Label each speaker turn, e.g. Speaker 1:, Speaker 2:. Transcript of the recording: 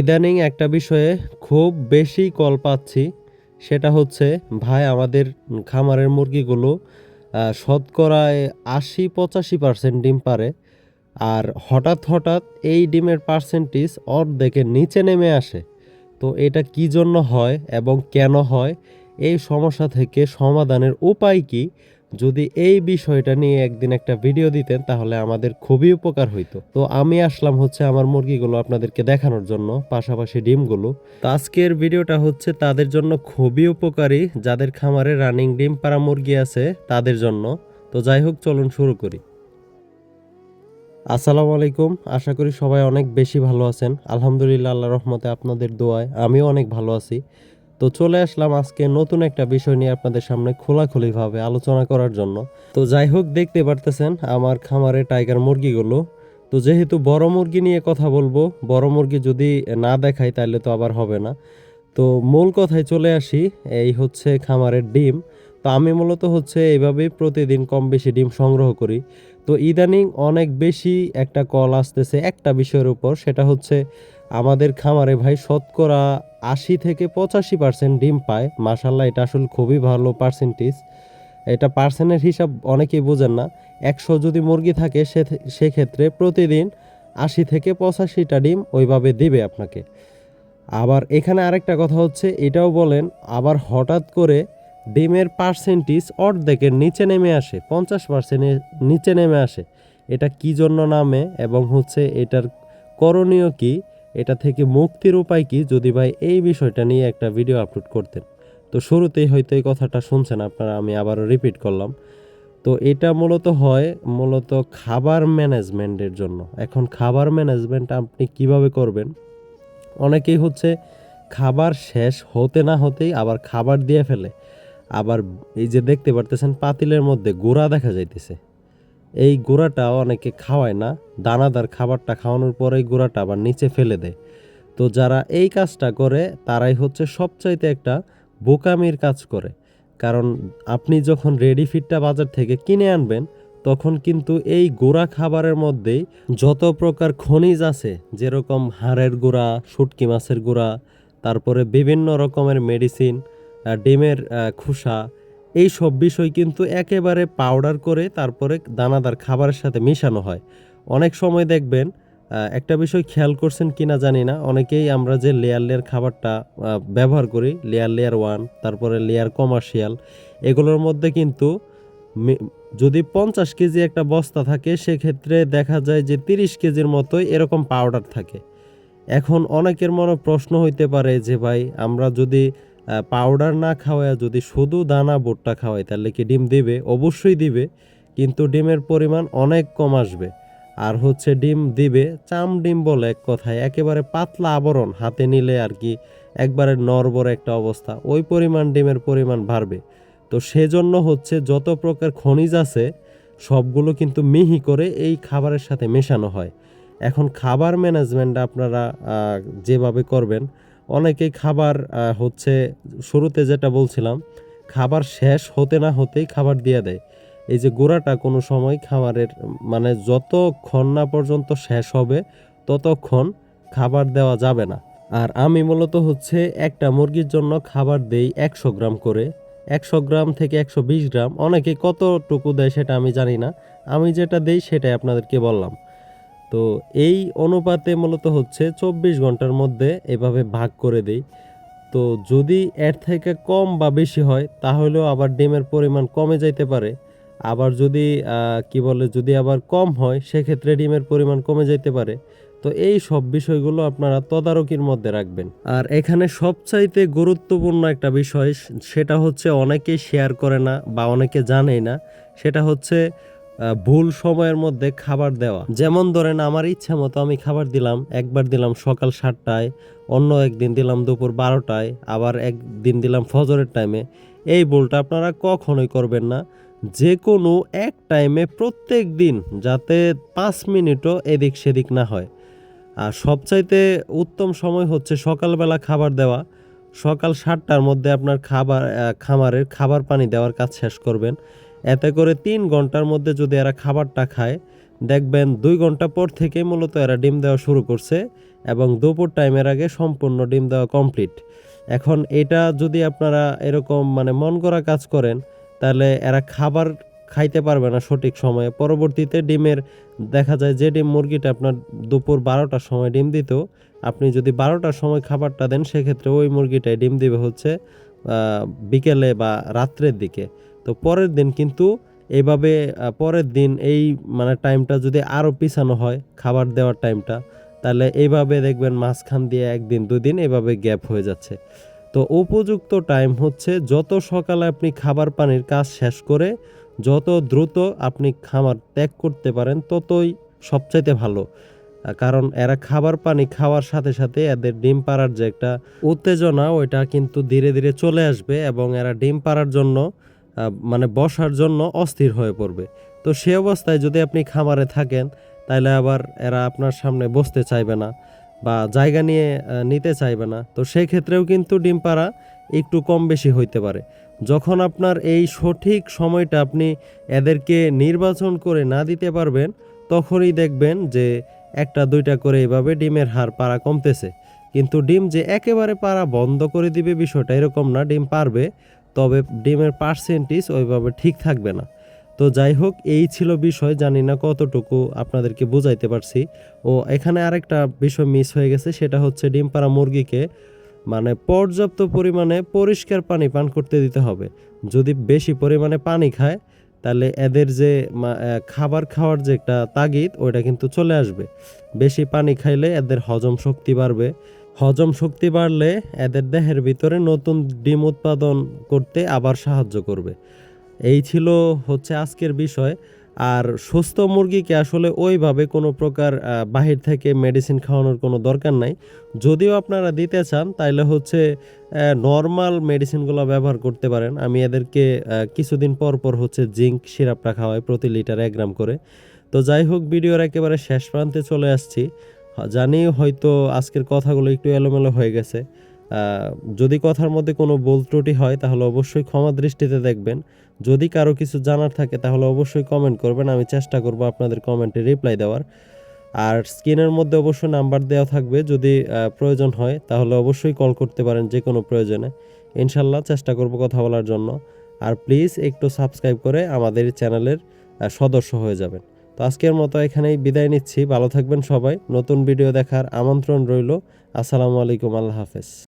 Speaker 1: ইদানিং একটা বিষয়ে খুব বেশি কল পাচ্ছি, সেটা হচ্ছে, ভাই, আমাদের খামারের মুরগিগুলো শতকরায় আশি পঁচাশি পার্সেন্ট ডিম পারে, আর হঠাৎ হঠাৎ এই ডিমের পার্সেন্টেজ অর্ধেকের নিচে নেমে আসে। তো এটা কি জন্য হয় এবং কেন হয়? এই সমস্যা থেকে সমাধানের উপায় কি? যদি এই বিষয়টা নিয়ে একদিন একটা ভিডিও দিতেন, তাহলে আমাদের খুবই উপকার হইতো। তো আমি আসলাম হচ্ছে আমার মুরগিগুলো আপনাদেরকে দেখানোর জন্য, পাশাপাশি ডিমগুলো। তো আজকের ভিডিওটা হচ্ছে তাদের জন্য খুবই উপকারী, যাদের খামারে রানিং ডিম পাড়া মুরগি আছে, তাদের জন্য। তো যাই হোক, চলুন শুরু করি। আসসালামু আলাইকুম, আশা করি সবাই অনেক বেশি ভালো আছেন। আলহামদুলিল্লাহ আল্লাহ রহমতে আপনাদের দোয়ায় আমিও অনেক ভালো আছি। তো চলে আসলাম আজকে নতুন একটা বিষয় নিয়ে আপনাদের সামনে খোলাখুলিভাবে আলোচনা করার জন্য। তো যাই হোক, দেখতে পারতেছেন আমার খামারে টাইগার মুরগিগুলো। তো যেহেতু বড় মুরগি নিয়ে কথা বলব, বড় মুরগি যদি না দেখাই তাহলে তো আবার হবে না। তো মূল কথায় চলে আসি, এই হচ্ছে খামারের ডিম। তো আমি মূলত হচ্ছে এইভাবেই প্রতিদিন কম বেশি ডিম সংগ্রহ করি। তো ইদানিং অনেক বেশি একটা কল আসতেছে একটা বিষয়ের উপর, সেটা হচ্ছে আমাদের খামারে ভাই শতকরা আশি থেকে পঁচাশি পার্সেন্ট ডিম পায়। মাসাল্লাহ এটা আসলে খুবই ভালো পার্সেন্টেজ এটা পার্সেন্টের হিসাব অনেকেই বোঝেন না। একশো যদি মুরগি থাকে সে সেক্ষেত্রে প্রতিদিন আশি থেকে পঁচাশিটা ডিম ওইভাবে দিবে আপনাকে। আবার এখানে আরেকটা কথা হচ্ছে, এটাও বলেন, আবার হঠাৎ করে ডিমের পার্সেন্টেজ অর্ধেকের নিচে নেমে আসে, পঞ্চাশ পার্সেন্টের নিচে নেমে আসে। এটা কি জন্য নামে এবং হচ্ছে এটার করণীয় কি? এটা থেকে মুক্তির উপায় কি? যদি ভাই এই বিষয়টা নিয়ে একটা ভিডিও আপলোড করতেন। তো শুরুতেই হয়তো এই কথাটা শুনছেন আপনারা, আমি আবারও রিপিট করলাম। তো এটা মূলত হয় মূলত খাবার ম্যানেজমেন্টের জন্য। এখন খাবার ম্যানেজমেন্ট আপনি কীভাবে করবেন? অনেকেই হচ্ছে খাবার শেষ হতে না হতেই আবার খাবার দিয়ে ফেলে। আবার এই যে দেখতে পারতেছেন, পাতিলের মধ্যে গোড়া দেখা যাইতেছে। এই গোড়াটা অনেকে খাওয়ায় না। দানাদার খাবারটা খাওয়ানোর পরেই গোড়াটা আবার নিচে ফেলে দেয়। তো যারা এই কাজটা করে, তারাই হচ্ছে সবচাইতে একটা বোকামির কাজ করে। কারণ আপনি যখন রেডি ফিডটা বাজার থেকে কিনে আনবেন, তখন কিন্তু এই গোড়া খাবারের মধ্যেই যত প্রকার খনিজ আছে, যেরকম হাড়ের গুঁড়া, শুটকি মাছের গুঁড়া, তারপরে বিভিন্ন রকমের মেডিসিন ডিমের খোসা এই সব বিষয় কিন্তু একেবারে পাউডার করে তারপরে দানাদার খাবারের সাথে মিশানো হয়। অনেক সময় দেখবেন একটা বিষয় খেয়াল করছেন কিনা জানি না, অনেকেই আমরা যে লেয়ার লেয়ার খাবারটা ব্যবহার করি লেয়ার লেয়ার ওয়ান তারপরে লেয়ার কমার্শিয়াল এগুলোর মধ্যে কিন্তু যদি পঞ্চাশ কেজি একটা বস্তা থাকে, সেক্ষেত্রে দেখা যায় যে তিরিশ কেজির মতোই এরকম পাউডার থাকে। এখন অনেকের মনে প্রশ্ন হইতে পারে যে ভাই, আমরা যদি পাউডার না খাওয়ায় যদি শুধু দানা ভুট্টা খাওয়াই তাহলে কি ডিম দিবে? অবশ্যই দিবে, কিন্তু ডিমের পরিমাণ অনেক কম আসবে। আর হচ্ছে ডিম দিবে, চাম ডিম বলে এক কথায়, একেবারে পাতলা আবরণ হাতে নিলে আর কি একবারে নরবর একটা অবস্থা। ওই পরিমাণ ডিমের পরিমাণ বাড়বে। তো সেজন্য হচ্ছে যত প্রকার খনিজ আছে, সবগুলো কিন্তু মিহি করে এই খাবারের সাথে মেশানো হয়। এখন খাবার ম্যানেজমেন্ট আপনারা যেভাবে করবেন অনেকেই খাবার হচ্ছে শুরুতে যেটা বলছিলাম, খাবার শেষ হতে না হতেই খাবার দিয়ে দেয়। এই যে গোড়াটা কোনো সময় খাবারের মানে যতক্ষণ না পর্যন্ত শেষ হবে, ততক্ষণ খাবার দেওয়া যাবে না। আর আমি মূলত হচ্ছে একটা মুরগির জন্য খাবার দেই একশো গ্রাম করে। একশো গ্রাম থেকে একশো বিশ গ্রাম, অনেকে কতটুকু দেয় সেটা আমি জানি না। আমি যেটা দেই সেটাই আপনাদেরকে বললাম। তো এই অনুপাতে মূলত হচ্ছে চব্বিশ ঘণ্টার মধ্যে এভাবে ভাগ করে দেই। তো যদি এর থেকে কম বা বেশি হয়, তাহলেও আবার ডিমের পরিমাণ কমে যাইতে পারে। আবার যদি কি বলে, যদি আবার কম হয়, সেক্ষেত্রে ডিমের পরিমাণ কমে যাইতে পারে। তো এই সব বিষয়গুলো আপনারা তদারকির মধ্যে রাখবেন। আর এখানে সবচাইতে গুরুত্বপূর্ণ একটা বিষয়, সেটা হচ্ছে অনেকেই শেয়ার করে না বা অনেকে জানেই না। সেটা হচ্ছে ভুল সময়ের মধ্যে খাবার দেওয়া। যেমন ধরেন, আমার ইচ্ছা মতো আমি খাবার দিলাম, একবার দিলাম সকাল সাতটায়, অন্য একদিন দিলাম দুপুর বারোটায়, আবার একদিন দিলাম ফজরের টাইমে এই ভুলটা আপনারা কখনোই করবেন না। যে কোনো এক টাইমে প্রত্যেক দিন যাতে পাঁচ মিনিটও এদিক সেদিক না হয়। আর সবচাইতে উত্তম সময় হচ্ছে সকালবেলা খাবার দেওয়া। সকাল সাতটার মধ্যে আপনার খাবার খামারের খাবার পানি দেওয়ার কাজ শেষ করবেন। এতে করে তিন ঘণ্টার মধ্যে যদি এরা খাবারটা খায়, দেখবেন দুই ঘণ্টা পর থেকে মূলত এরা ডিম দেওয়া শুরু করছে এবং দুপুর টাইমের আগে সম্পূর্ণ ডিম দেওয়া কমপ্লিট। এখন এটা যদি আপনারা এরকম মানে মন করা কাজ করেন, তাহলে এরা খাবার খাইতে পারবে না সঠিক সময়ে। পরবর্তীতে ডিমের, দেখা যায় যে ডিম মুরগিটা আপনার দুপুর বারোটার সময় ডিম দিত, আপনি যদি বারোটার সময় খাবারটা দেন, সেক্ষেত্রে ওই মুরগিটাই ডিম দিবে হচ্ছে বিকেলে বা রাত্রের দিকে। তো পরের দিন কিন্তু এইভাবে পরের দিন এই মানে টাইমটা যদি আরও পিছানো হয়, খাবার দেওয়ার টাইমটা, তাহলে এইভাবে দেখবেন মাঝখান দিয়ে একদিন, দুদিন এভাবে গ্যাপ হয়ে যাচ্ছে। তো উপযুক্ত টাইম হচ্ছে যত সকালে আপনি খাবার পানির কাজ শেষ করে যত দ্রুত আপনি খামার ত্যাগ করতে পারেন, ততই সবচাইতে ভালো। কারণ এরা খাবার পানি খাওয়ার সাথে সাথে এদের ডিম পাড়ার যে একটা উত্তেজনা, ওইটা কিন্তু ধীরে ধীরে চলে আসবে এবং এরা ডিম পাড়ার জন্য মানে বসার জন্য অস্থির হয়ে পড়বে। তো সে অবস্থায় যদি আপনি খামারে থাকেন তাহলে আবার এরা আপনার সামনে বসতে চাইবে না বা জায়গা নিয়ে নিতে চাইবে না। তো সেই ক্ষেত্রেও কিন্তু ডিম পাড়া একটু কম বেশি হইতে পারে। যখন আপনার এই সঠিক সময়টা আপনি এদেরকে নির্বাচন করে না দিতে পারবেন, তখনই দেখবেন যে একটা, দুইটা করে এইভাবে ডিমের হার পাড়া কমতেছে। কিন্তু ডিম যে একেবারে পাড়া বন্ধ করে দিবে বিষয়টা এরকম না, ডিম পারবে, তবে ডিমের পার্সেন্টেজ ওইভাবে ঠিক থাকবে না। তো যাই হোক, এই ছিল বিষয়, জানি না কতটুকু আপনাদেরকে বুঝাইতে পারছি। ও, এখানে আরেকটা বিষয় মিস হয়ে গেছে, সেটা হচ্ছে ডিম পাড়া মুরগিকে মানে পর্যাপ্ত পরিমাণে পরিষ্কার পানি পান করতে দিতে হবে। যদি বেশি পরিমাণে পানি খায়, তাহলে এদের যে খাবার খাওয়ার যে একটা তাগিদ, ওইটা কিন্তু চলে আসবে। বেশি পানি খাইলে এদের হজম শক্তি বাড়বে। হজম শক্তি বাড়লে এদের দেহের ভিতরে নতুন ডিম উৎপাদন করতে আবার সাহায্য করবে। এই ছিল হচ্ছে আজকের বিষয়। আর সুস্থ মুরগিকে আসলে ওইভাবে কোনো প্রকার বাহির থেকে মেডিসিন খাওয়ানোর কোনো দরকার নাই। যদিও আপনারা দিতে চান, তাইলে হচ্ছে নর্মাল মেডিসিনগুলো ব্যবহার করতে পারেন। আমি এদেরকে কিছুদিন পর পর হচ্ছে জিঙ্ক সিরাপটা খাওয়াই প্রতি লিটার এক গ্রাম করে। তো যাই হোক, ভিডিওর একেবারে শেষ প্রান্তে চলে আসছি। জানি হয়তো আজকের কথাগুলো একটু এলোমেলো হয়ে গেছে। যদি কথার মধ্যে কোনো ভুল ত্রুটি হয়, তাহলে অবশ্যই ক্ষমা দৃষ্টিতে দেখবেন। যদি কারও কিছু জানার থাকে, তাহলে অবশ্যই কমেন্ট করবেন। আমি চেষ্টা করব আপনাদের কমেন্টে রিপ্লাই দেওয়ার। আর স্ক্রিনের মধ্যে অবশ্যই নাম্বার দেওয়া থাকবে। যদি প্রয়োজন হয়, তাহলে অবশ্যই কল করতে পারেন যে কোনো প্রয়োজনে। ইনশাল্লাহ চেষ্টা করব কথা বলার জন্য। আর প্লিজ একটু সাবস্ক্রাইব করে আমাদের চ্যানেলের সদস্য হয়ে যাবেন। তো আজকের মতো এখানেই বিদায় নিচ্ছি। ভালো থাকবেন সবাই। নতুন ভিডিও দেখার আমন্ত্রণ রইল। আসসালামু আলাইকুম। আল্লাহ হাফেজ।